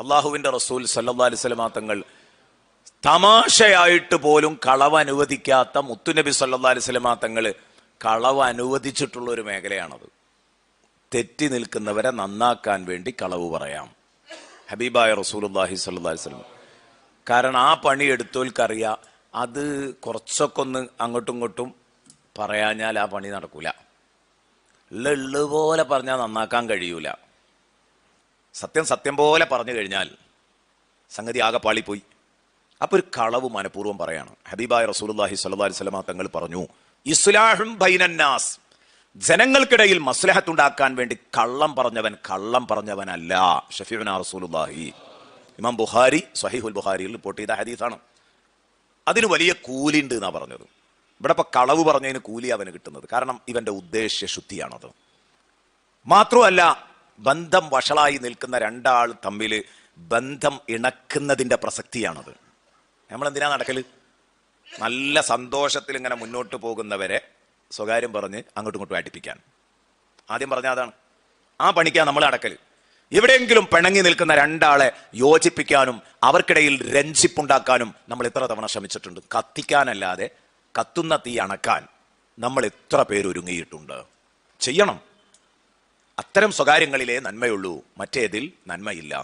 അള്ളാഹുവിന്റെ റസൂൽ സല്ലാ അലിസ്ലമാ തങ്ങൾ തമാശയായിട്ട് പോലും കളവ് അനുവദിക്കാത്ത മുത്തുനബി സല്ലാ അലിസ്ലമാ തങ്ങൾ കളവ് അനുവദിച്ചിട്ടുള്ള ഒരു മേഖലയാണത്. തെറ്റി നിൽക്കുന്നവരെ നന്നാക്കാൻ വേണ്ടി കളവ് പറയാം. ഹബീബായ റസൂലുല്ലാഹി സല്ലാ വസല്ലം. കാരണം ആ പണി എടുത്തോൽക്കറിയാം അത് കുറച്ചൊക്കെ ഒന്ന് അങ്ങോട്ടും ഇങ്ങോട്ടും പറയാഞ്ഞാൽ ആ പണി നടക്കൂല. ഉള്ളു പോലെ പറഞ്ഞാൽ നന്നാക്കാൻ കഴിയൂല. സത്യം സത്യം പോലെ പറഞ്ഞു കഴിഞ്ഞാൽ സംഗതി ആകെ പാളിപ്പോയി. അപ്പൊ ഒരു കളവ് മനഃപൂർവം പറയാണ്. ഹബീബായ റസൂലുല്ലാഹി സ്വല്ലല്ലാഹി അലൈഹി വസല്ലമ തങ്ങൾ പറഞ്ഞു ഇസ്ലാഹും ബൈനന്നാസ് ജനങ്ങൾക്കിടയിൽ മസ്ലഹത്തുണ്ടാക്കാൻ വേണ്ടി കള്ളം പറഞ്ഞവൻ കള്ളം പറഞ്ഞവനല്ല. ഷഫീബന റസൂലുല്ലാഹി ഇമാം ബുഹാരി സഹീഹുൽ ബുഹാരിയിൽ റിപ്പോർട്ട് ചെയ്ത ഹദീസാണ്. അതിന് വലിയ കൂലി ഉണ്ട് എന്നാ പറഞ്ഞത്. ഇവിടെ ഇപ്പൊ കളവ് പറഞ്ഞതിന് കൂലി അവന് കിട്ടുന്നത്. കാരണം ഇവന്റെ ഉദ്ദേശ്യ ശുദ്ധിയാണത്. മാത്രമല്ല ബന്ധം വഷളായി നിൽക്കുന്ന രണ്ടാൾ തമ്മിൽ ബന്ധം ഇണക്കുന്നതിന്റെ പ്രസക്തിയാണത്. നമ്മൾ എന്തിനാ നടക്കൽ? നല്ല സന്തോഷത്തിൽ ഇങ്ങനെ മുന്നോട്ട് പോകുന്നവരെ സ്വകാര്യം പറഞ്ഞ് അങ്ങോട്ടും ഇങ്ങോട്ടും അടിപ്പിക്കാൻ. ആദ്യം പറഞ്ഞ അതാണ്. ആ പണിക്കാണ് നമ്മൾ അടക്കൽ എവിടെയെങ്കിലും പിണങ്ങി നിൽക്കുന്ന രണ്ടാളെ യോജിപ്പിക്കാനും അവർക്കിടയിൽ രഞ്ജിപ്പുണ്ടാക്കാനും നമ്മൾ ഇത്ര തവണ ശ്രമിച്ചിട്ടുണ്ട്. കത്തിക്കാനല്ലാതെ കത്തുന്ന തീ അണക്കാൻ നമ്മൾ എത്ര പേരൊരുങ്ങിയിട്ടുണ്ട് ചെയ്യണം. അത്തരം സ്വകാര്യങ്ങളിലേ നന്മയുള്ളൂ. മറ്റേതിൽ നന്മയില്ല.